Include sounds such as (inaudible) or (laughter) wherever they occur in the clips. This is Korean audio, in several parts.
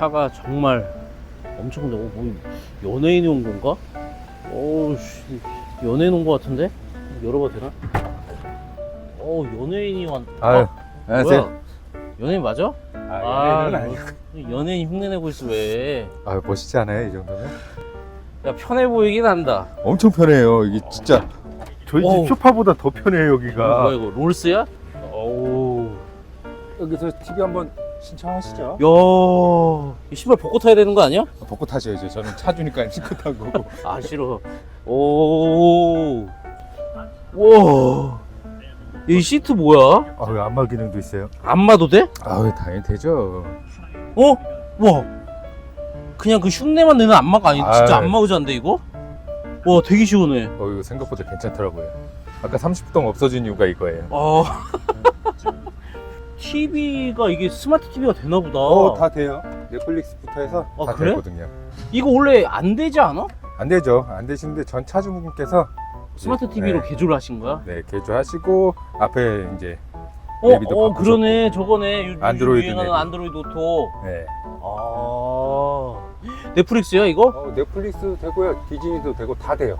차가 정말 엄청 어, 뭐 연예인이 온 건가? 어우 씨, 연예인 온 거 같은데? 열어봐도 되나? 어 연예인이 왔. 아유, 어, 안녕하세요. 뭐야? 연예인 맞아? 아, 연예인은 아니고. 뭐, 연예인 흉내내고 있어 왜? 아, 멋있지 않아요, 이 정도면? 야 편해 보이긴 한다. 엄청 편해요. 이게 진짜 저희 어우. 집 소파보다 더 편해요, 여기가. 뭐야 이거 롤스야? 어우. 여기서 TV 한번 신청하시죠. 야, 이 신발 벗고 타야 되는 거 아니야? 벗고 타셔야죠. 저는 차 주니까 신고 타고. 아 싫어. 오. 와. 이 시트 뭐야? 아유, 안마 기능도 있어요. 안마도 돼? 아유, 당연히 되죠. 어? 와. 그냥 그 흉내만 내는 안마가 아니 진짜 아유. 안마 의자인데 이거? 와 되게 시원해. 어, 이거 생각보다 괜찮더라고요. 아까 30동 없어진 이유가 이거예요. 아. (laughs) TV가 이게 스마트 TV가 되나 보다. 어, 다 돼요. 넷플릭스부터 해서 아, 다 그래? 되거든요. 이거 원래 안 되지 않아? 안 되죠. 안 되시는데 전 차주분께서 스마트 네, TV로 네, 개조를 하신 거야? 네, 개조하시고 앞에 이제 어, 내비도 어 바꾸셨고. 그러네 저거네 요- 안드로이드 유행하는 내비. 안드로이드 오토 네. 아 넷플릭스야 이거? 어, 넷플릭스 되고요. 디즈니도 되고 다 돼요.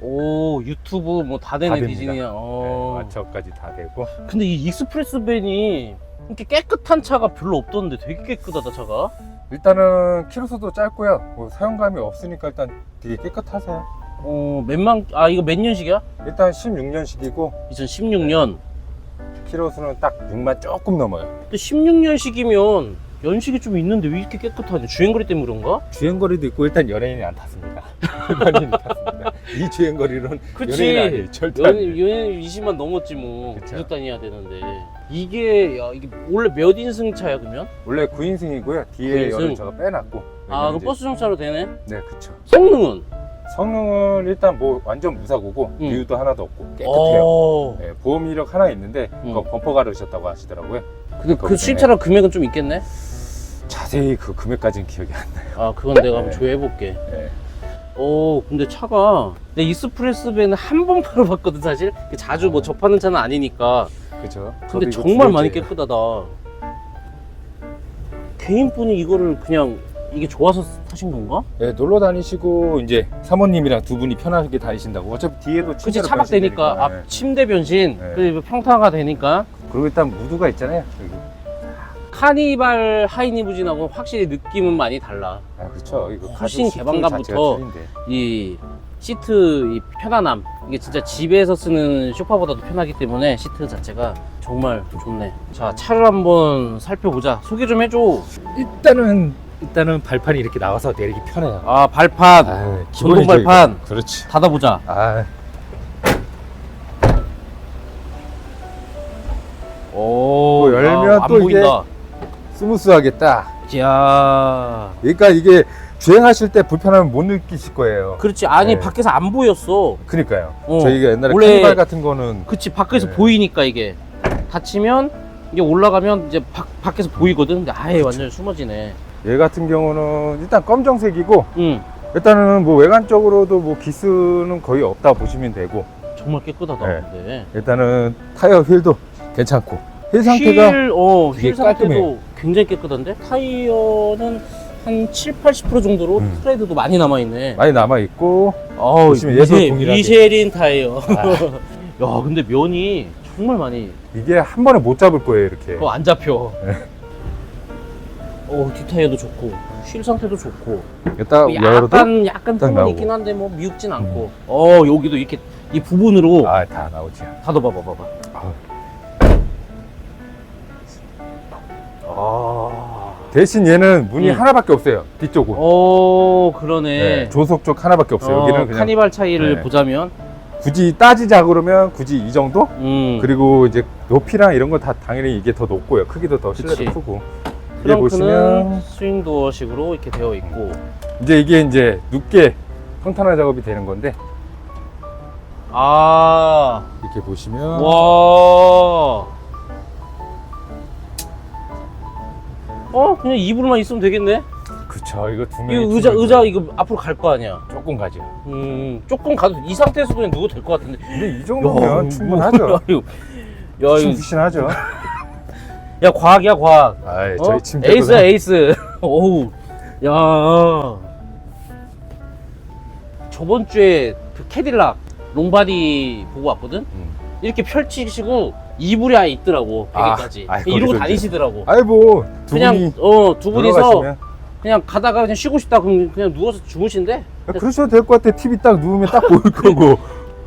오 유튜브 뭐 다 되네 됩니다. 디즈니야 네, 어. 와처까지 다 되고. 근데 이 익스프레스 밴이 이렇게 깨끗한 차가 별로 없던데 되게 깨끗하다 차가 일단은 키로수도 짧고요. 뭐 사용감이 없으니까 일단 되게 깨끗하세요. 어 몇만 아 이거 몇 년식이야? 일단 16년식이고 2016년 키로수는 딱 6만 조금 넘어요. 근데 16년식이면 연식이 좀 있는데 왜 이렇게 깨끗하냐 주행거리 때문에 그런가? 주행거리도 있고 일단 연예인이 안 탔습니다. (laughs) 일반인이 탔습니다. (laughs) 이 주행 거리로는 그치 연예인 아니에요. 절대 연, 아니에요. 연예인 20만 넘었지 뭐 그쵸. 계속 다녀야 되는데 이게 야 이게 원래 몇 인승 차야 그러면? 원래 9인승이고요. 뒤에 9인승. 열을 제가 빼놨고. 아 그럼 이제- 버스 정차로 되네? 네, 그쵸. 성능은? 성능은 일단 뭐 완전 무사고고 음. 비유도 하나도 없고 깨끗해요. 어. 네, 보험 이력 하나 있는데 음. 그거 범퍼 가르셨다고 하시더라고요. 근데 그 거기서 수입차랑 금액은 좀 있겠네? 자세히 그 금액까지는 기억이 안 나요. 아 그건 내가 한번 네. 조회해볼게 네. 오 근데 차가 내 익스프레스 밴은 한번 팔아봤거든 (laughs) 사실 자주 뭐 어. 접하는 차는 아니니까 그죠. 근데 정말 많이 깨끗하다 개인분이 이거를 그냥 이게 좋아서 타신 건가? 네, 놀러 다니시고 이제 사모님이랑 두 분이 편하게 다니신다고. 어차피 뒤에도 그치 차박 되니까. 앞 침대 변신 네. 그리고 평타가 되니까 그리고 일단 무드가 있잖아요. 여기. 카니발 하이니무진하고 확실히 느낌은 많이 달라 아 그렇죠. 이거 훨씬 가죽 개방감부터 자체가 틀린데. 이 시트 이 편안함 이게 진짜 집에서 쓰는 쇼파보다도 편하기 때문에 시트 자체가 정말 좋네 자 차를 한번 살펴보자 소개 좀 해줘 일단은 일단은 발판이 이렇게 나와서 내리기 편해요. 아 발판 아, 전동 발판. 이거. 그렇지. 닫아보자 아, 오또 열면 야, 안 또 이게- 보인다 스무스하겠다. 이야 그러니까 이게 주행하실 때 불편함을 못 느끼실 거예요. 그렇지 아니 네. 밖에서 안 보였어 그러니까요. 어. 저희가 옛날에 원래- 카니발 같은 거는 그치 밖에서 네. 보이니까 이게 닫히면 이게 올라가면 이제 밖, 밖에서 보이거든 근데 아예 완전 숨어지네 얘 같은 경우는 일단 검정색이고 응 일단은 뭐 외관적으로도 뭐 기스는 거의 없다 보시면 되고 정말 깨끗하다 네. 근데 일단은 타이어 휠도 괜찮고 휠 상태가 휠, 어, 되게 휠 상태도 깔끔해요. 굉장히 깨끗한데 타이어는 한 7, 80% 정도로 음. 트레이드도 많이 남아 있네 많이 남아 있고 어우 보시면 얘도 미쉐, 동일하게. 미쉐린 타이어 아. (laughs) 야 근데 면이 정말 많이 이게 한 번에 못 잡을 거예요 이렇게. 어, 안 잡혀 네. 어, 뒷타이어도 좋고 휠 상태도 좋고 일단 뭐 열어도 약간 약간 딱 흠은 나오고. 음. 있긴 한데 뭐 미흡진 않고 어 여기도 이렇게 이 부분으로 아 다 나오지. 닫아봐봐 봐봐 대신 얘는 문이 음. 하나밖에 없어요 뒤쪽은. 어 그러네 네, 조속 쪽 하나밖에 없어요. 어, 여기는 그냥 카니발 차이를 네. 보자면 굳이 따지자 그러면 굳이 이 정도? 음. 그리고 이제 높이랑 이런 거 다 당연히 이게 더 높고요. 크기도 더 실내도 그치. 크고. 이게 트렁크는 보시면 스윙 도어식으로 이렇게 되어 있고 이제 이게 이제 눕게 평탄화 작업이 되는 건데 아 이렇게 보시면 와. 어 그냥 이불만 있으면 되겠네. 그쵸 이거 두 이 명이 의자 충분히 의자 이거 앞으로 갈 거 아니야. 조금 가죠. 음 조금 가도 이 상태에서 그냥 누워도 될 것 같은데. 근데 이 정도면 야, 충분하죠. 이거- 야 이거 푹신푹신하죠. 야 과학이야 과학. 아, 어? 저희 침대 에이스 (laughs) 에이스. 오우. 야. 저번 주에 그 캐딜락 롱바디 보고 왔거든. 음. 이렇게 펼치시고 이불이 아예 있더라고 아, 베개까지. 아이, 이러고 다니시더라고. 아이 뭐두 그냥 분이 어두 분이서 그냥 가다가 그냥 쉬고 싶다 그럼 그냥 누워서 주무신대. 야, 그러셔도 될 것 같아. TV 딱 누우면 딱 보일 (laughs) 거고.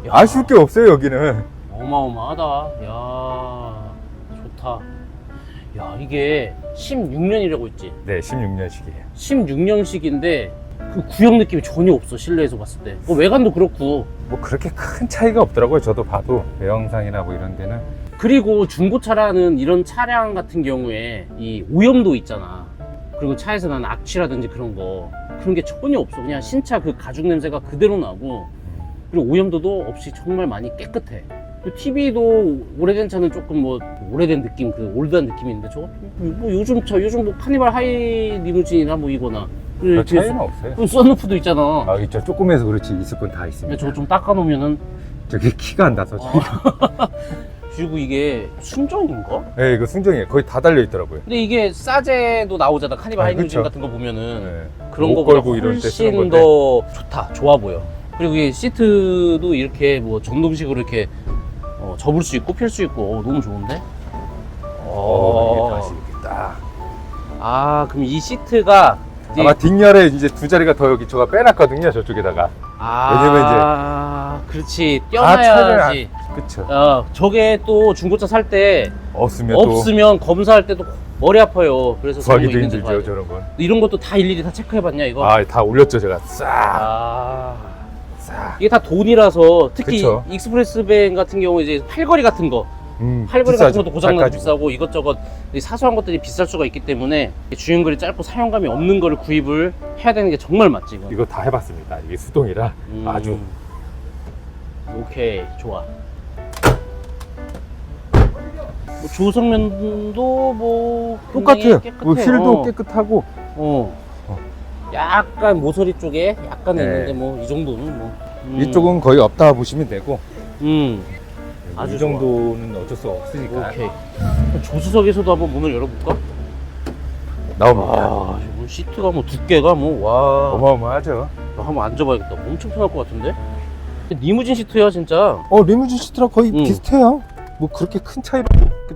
야. 아쉬울 게 없어요 여기는. 어마어마하다. 야 좋다. 야 이게 16년이라고 했지. 네, 16년식이에요. 16년식인데 그 구형 느낌이 전혀 없어 실내에서 봤을 때. 그 외관도 그렇고. 뭐 그렇게 큰 차이가 없더라고요. 저도 봐도 외형상이나 뭐 이런 데는. 그리고 중고차라는 이런 차량 같은 경우에 이 오염도 있잖아. 그리고 차에서 나는 악취라든지 그런 거 그런 게 전혀 없어. 그냥 신차 그 가죽 냄새가 그대로 나고 그리고 오염도도 없이 정말 많이 깨끗해. TV도 오래된 차는 조금 뭐 오래된 느낌, 그 올드한 느낌이 있는데 저거 뭐 요즘 차, 요즘 뭐 카니발 하이 리무진이나 뭐 이거나 별 그리고 차이는 없어요. 그 썬루프도 있잖아. 아, 있죠. 조금해서 그렇지 있을 건 다 있습니다. 저거 좀 닦아놓으면은 저기 키가 안 나서. 지금. (laughs) 그리고 이게 순정인가? 네, 이거 순정이에요. 거의 다 달려 있더라고요. 근데 이게 싸제도 나오잖아 카니발 아, 하이루진 그쵸. 같은 거 보면은 네. 그런 목 거보다 걸고 이럴 때 쓰는 훨씬 건데. 더 좋다 좋아 보여 그리고 이 시트도 이렇게 뭐 전동식으로 이렇게 어, 접을 수 있고 필 수 있고 어, 너무 좋은데 어, 이게 어. 다시 이렇게 딱. 아 그럼 이 시트가 이제- 아마 뒷열에 이제 두 자리가 더 여기 제가 빼놨거든요. 저쪽에다가. 아 그렇지 다 차를 띄어놔야지 그쵸. 어, 저게 또 중고차 살 때 없으면 없으면 검사할 때도 머리 아파요 그래서 또 구하기도 있는지 힘들죠, 봐야 돼. 저런 건. 이런 것도 다 일일이 다 체크해봤냐 이거 아, 다 올렸죠, 제가. 싹. 아. 싹. 이게 다 돈이라서 특히 그쵸. 익스프레스밴 같은 경우 이제 팔걸이 같은 거 음, 팔걸이 비싸죠. 같은 것도 고장나서. 비싸고 이것저것 이 사소한 것들이 비쌀 수가 있기 때문에 주행거리 짧고 사용감이 없는 거를 구입을 해야 되는 게 정말 맞지 이거 이거 다 해봤습니다. 이게 수동이라 음. 아주 오케이 좋아 뭐 조성면도 뭐 똑같아요. 뭐 휠도 어. 깨끗하고 어. 어. 약간 모서리 쪽에 약간 네. 있는데 뭐 이 정도는 뭐 음. 이쪽은 거의 없다 보시면 되고 음 아주 이. 정도는 어쩔 수 없으니까 오케이. 그럼 조수석에서도 한번 문을 열어볼까? 나옵니다. 아, 이거 시트가 뭐 두께가 뭐 와. 어마어마하죠. 한번 앉아봐야겠다. 엄청 편할 것 같은데? 리무진 시트야 진짜. 어 리무진 시트랑 거의 음. 비슷해요. 뭐 그렇게 큰 차이로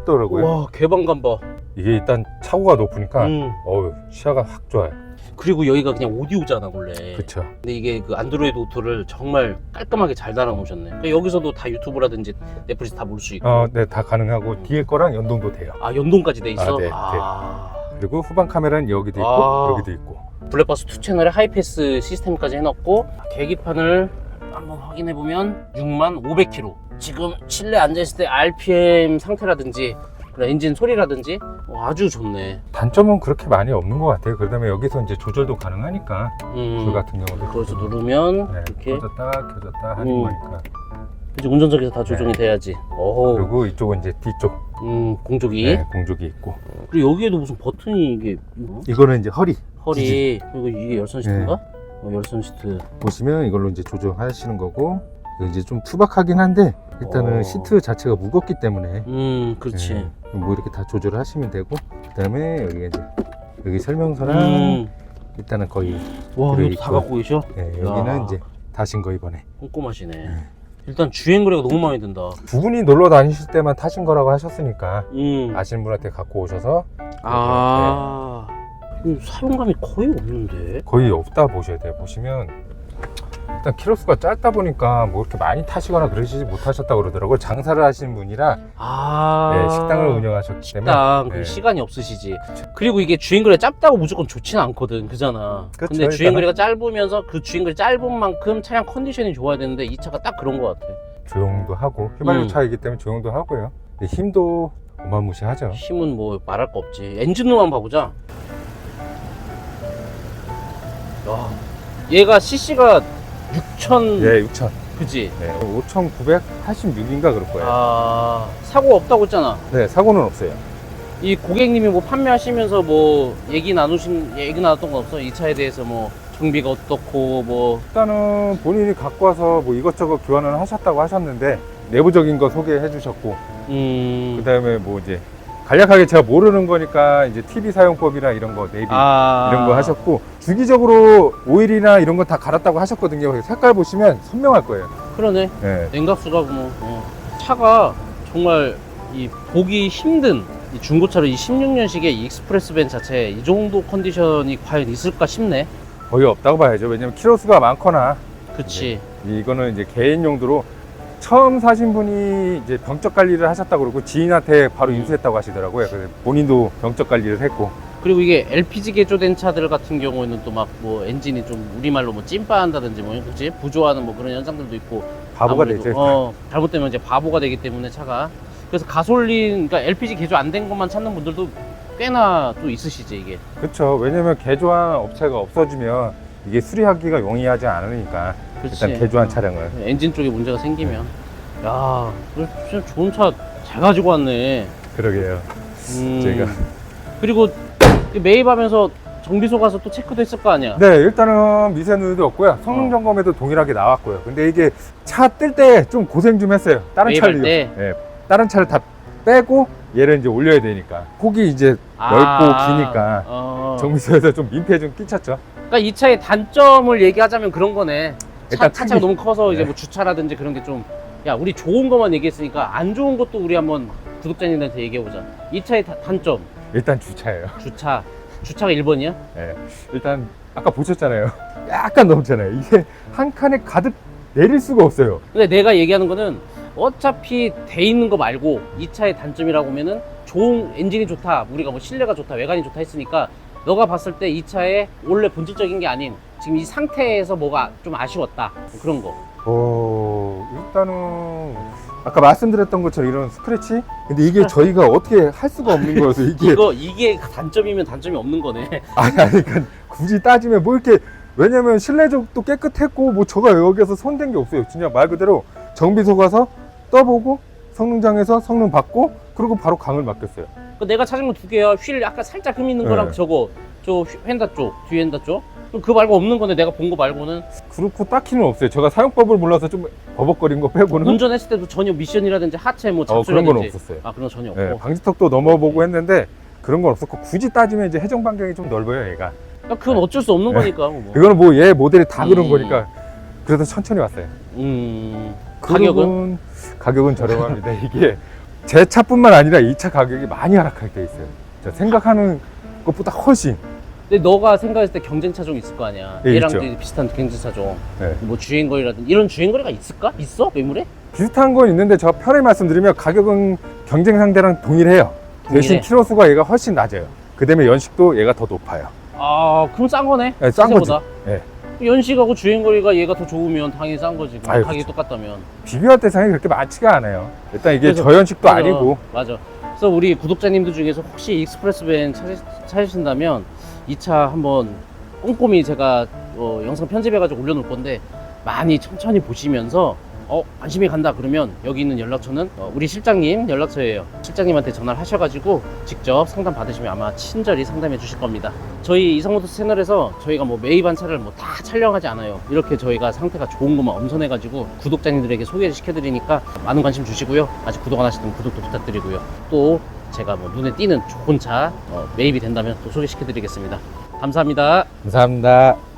없겠더라고요. 와 개방감 봐. 이게 일단 차고가 높으니까 음. 어우 시야가 확 좋아요. 그리고 여기가 그냥 오디오잖아 원래. 그쵸. 근데 이게 그 안드로이드 오토를 정말 깔끔하게 잘 달아 놓으셨네. 그러니까 여기서도 다 유튜브라든지 넷플릭스 다 볼 수 있고. 어, 네, 다 가능하고 뒤에 거랑 연동도 돼요. 아 연동까지 돼 있어. 아, 네, 아. 그리고 후방 카메라는 여기도 있고 아. 여기도 있고. 블랙박스 2 채널에 하이패스 시스템까지 해놨고 계기판을 한번 확인해 보면 6만 500km 지금 실내 앉아있을 때 RPM 상태라든지 그런 엔진 소리라든지 어, 아주 좋네 단점은 그렇게 많이 없는 것 같아요. 그다음에 여기서 이제 조절도 가능하니까 음, 불 같은 경우도 그래서 누르면 네, 이렇게 켜졌다 켜졌다 하는 음. 거니까. 이제 운전석에서 다 조정이 네. 돼야지 오, 그리고 이쪽은 이제 뒤쪽 음, 공조기 네, 공조기 있고. 그리고 여기에도 무슨 버튼이 이게 뭐? 이거는 이제 허리 허리 그리고 이게 열선 시트인가? 어, 열선 시트 보시면 이걸로 이제 조정하시는 거고 이거 이제 좀 투박하긴 한데 일단은 어. 시트 자체가 무겁기 때문에 음 그렇지 네, 뭐 이렇게 다 조절을 하시면 되고 그다음에 여기 이제 여기 설명서랑 음. 일단은 거의 와 이것도 다. 갖고 계셔? 네, 여기는 야. 이제 다신 거 이번에 꼼꼼하시네. 일단 주행 거리가 너무 마음에 든다. 두 분이 놀러 다니실 때만 타신 거라고 하셨으니까 음. 아시는 분한테 갖고 오셔서 아. 음, 사용감이 거의 없는데. 거의 없다 보셔야 돼요 보시면 일단 키로수가 짧다 보니까 뭐 이렇게 많이 타시거나 그러시지 못하셨다 그러더라고요 장사를 하시는 분이라 아. 네, 식당을 운영하셨기 때문에 식당. 그 네. 시간이 없으시지. 그리고 이게 주행거리가 짧다고 무조건 좋진 않거든. 그잖아. 그쵸, 근데 일단은. 주행거리가 짧으면서 그 주행거리 짧은 만큼 차량 컨디션이 좋아야 되는데 이 차가 딱 그런 것 같아. 조용도 하고 휘발유 음. 차이기 때문에 조용도 하고요 근데 힘도 어마무시하죠 힘은 뭐 말할 거 없지. 엔진로만 봐보자. 야. 얘가 CC가 6천. 예 6천 그지? 네, 5,986인가 그럴 거예요 아 사고 없다고 했잖아. 네 사고는 없어요 이 고객님이 뭐 판매하시면서 뭐 얘기 나누신 얘기 나눴던 거 없어? 이 차에 대해서 뭐 정비가 어떻고 뭐 일단은 본인이 갖고 와서 뭐 이것저것 교환을 하셨다고 하셨는데 내부적인 거 소개해 주셨고 음. 그 다음에 뭐 이제 간략하게 제가 모르는 거니까 이제 TV 사용법이나 이런 거 네이비 아 이런 거 하셨고 주기적으로 오일이나 이런 거다 갈았다고 하셨거든요. 그래서 색깔 보시면 선명할 거예요. 그러네 예. 냉각수가 뭐 어. 차가 정말 이 보기 힘든 이 중고차로 이 16년식의 이 익스프레스 밴 자체 이 정도 컨디션이 과연 있을까 싶네 거의 없다고 봐야죠. 왜냐면 키로수가 많거나 그치 이거는 이제 개인 용도로 처음 사신 분이 이제 병적 관리를 하셨다고 그러고 지인한테 바로 인수했다고 하시더라고요. 그래서 본인도 병적 관리를 했고 그리고 이게 LPG 개조된 차들 같은 경우에는 또 막 뭐 엔진이 좀 우리말로 뭐 찐빠한다든지 뭐 그치 부조하는 뭐 그런 현상들도 있고 바보가 아무래도, 되죠. 어, 잘못되면 이제 바보가 되기 때문에 차가 그래서 가솔린 그러니까 LPG 개조 안 된 것만 찾는 분들도 꽤나 또 있으시지 이게 그렇죠. 왜냐면 개조한 업체가 없어지면 이게 수리하기가 용이하지 않으니까 그렇지 일단 개조한 차량을 엔진 쪽에 문제가 생기면 야 진짜 좋은 차 잘 가지고 왔네 그러게요. 음, 제가 그리고 매입하면서 정비소 가서 또 체크도 했을 거 아니야 네, 일단은 미세 누유도 없고요. 성능 어. 점검에도 동일하게 나왔고요. 근데 이게 차 뜰 때 좀 고생 좀 했어요. 다른 매입할 차를 때? 예, 다른 차를 다 빼고 얘를 이제 올려야 되니까 폭이 이제 넓고 기니까 어. 정비소에서 좀 민폐 좀 끼쳤죠. 그러니까 이 차의 단점을 얘기하자면 그런 거네. 차, 일단 차체가 크기. 너무 커서 이제 네. 뭐 주차라든지 그런 게 좀, 야, 우리 좋은 것만 얘기했으니까 안 좋은 것도 우리 한번 구독자님들한테 얘기해보자. 이 차의 다- 단점, 일단 주차예요. 주차. 주차가 1번이야? 예, 일단 아까 보셨잖아요. 약간 넘잖아요. 이게 한 칸에 가득 내릴 수가 없어요. 근데 내가 얘기하는 거는 어차피 돼 있는 거 말고 이 차의 단점이라고 하면은 좋은 엔진이 좋다, 우리가 뭐 실내가 좋다, 외관이 좋다 했으니까 너가 봤을 때 이 차의 원래 본질적인 게 아닌 지금 이 상태에서 뭐가 좀 아쉬웠다. 뭐 그런 거. 어, 일단은 아까 말씀드렸던 것처럼 이런 스크래치? 근데 이게 (laughs) 저희가 어떻게 할 수가 없는 거여서 이게 이거, 이게 단점이면 단점이 없는 거네. (laughs) 아니 아니 그러니까 굳이 따지면 뭐 이렇게 왜냐면 실내적도 깨끗했고 뭐 저가 여기서 손댄 게 없어요. 진짜 말 그대로 정비소 가서 떠보고 성능장에서 성능 받고 그리고 바로 강을 맡겼어요. 그 내가 찾은 거 두 개야. 휠 약간 살짝 흠 있는 거랑 네. 저거 저 휘- 휀다 쪽, 뒤 휀다 쪽. 그럼 그 말고 없는 건데 내가 본 거 말고는 그렇고 딱히는 없어요. 제가 사용법을 몰라서 좀 버벅거린 거 빼고는 운전했을 때도 전혀 미션이라든지 하체 뭐 어, 그런 건 없었어요. 아 그런 거 전혀 없고. 예, 방지턱도 넘어보고 했는데 그런 건 없었고 굳이 따지면 이제 해정 반경이 좀 넓어요, 얘가. 그러니까 그건 어쩔 수 없는 네. 거니까. 뭐. 이거는 뭐 얘 모델이 다 그런 음. 거니까 그래서 천천히 왔어요. 음. 가격은? 가격은 가격은 저렴합니다. 이게 제 차뿐만 아니라 이 차 가격이 많이 하락할 때 있어요. 저 생각하는 것보다 훨씬. 근데 너가 생각했을 때 경쟁 차종 있을 거 아니야. 예, 얘랑 있죠. 되게 비슷한 경쟁 차종. 네. 뭐 주행거리라든지 이런 주행거리가 있을까? 있어? 매물에? 비슷한 건 있는데 제가 편하게 말씀드리면 가격은 경쟁 상대랑 동일해요. 대신 동일해. 키로수가 얘가 훨씬 낮아요. 그 다음에 연식도 얘가 더 높아요. 아 그럼 싼 거네. 네, 싼 시세보다. 네. 연식하고 주행거리가 얘가 더 좋으면 당연히 싼 거지. 그럼 아유, 가격이 똑같다면. 비교할 대상이 그렇게 많지가 않아요. 일단 이게 그래서- 저연식도 그래서- 아니고 맞아. 그래서 우리 구독자님들 중에서 혹시 익스프레스 밴 찾으, 찾으신다면 이 차 한번 꼼꼼히 제가 어, 영상 편집해가지고 올려놓을 건데 많이 천천히 보시면서 어 안심이 간다 그러면 여기 있는 연락처는 어, 우리 실장님 연락처예요. 실장님한테 전화를 하셔가지고 직접 상담 받으시면 아마 친절히 상담해 주실 겁니다. 저희 이상모토 채널에서 저희가 뭐 매입한 차를 뭐 다 촬영하지 않아요. 이렇게 저희가 상태가 좋은 것만 엄선해 가지고 구독자님들에게 소개시켜드리니까 많은 관심 주시고요. 아직 구독 안 하셨다면 구독도 부탁드리고요. 또 제가 뭐 눈에 띄는 좋은 차 어, 매입이 된다면 또 소개시켜 드리겠습니다. 감사합니다. 감사합니다.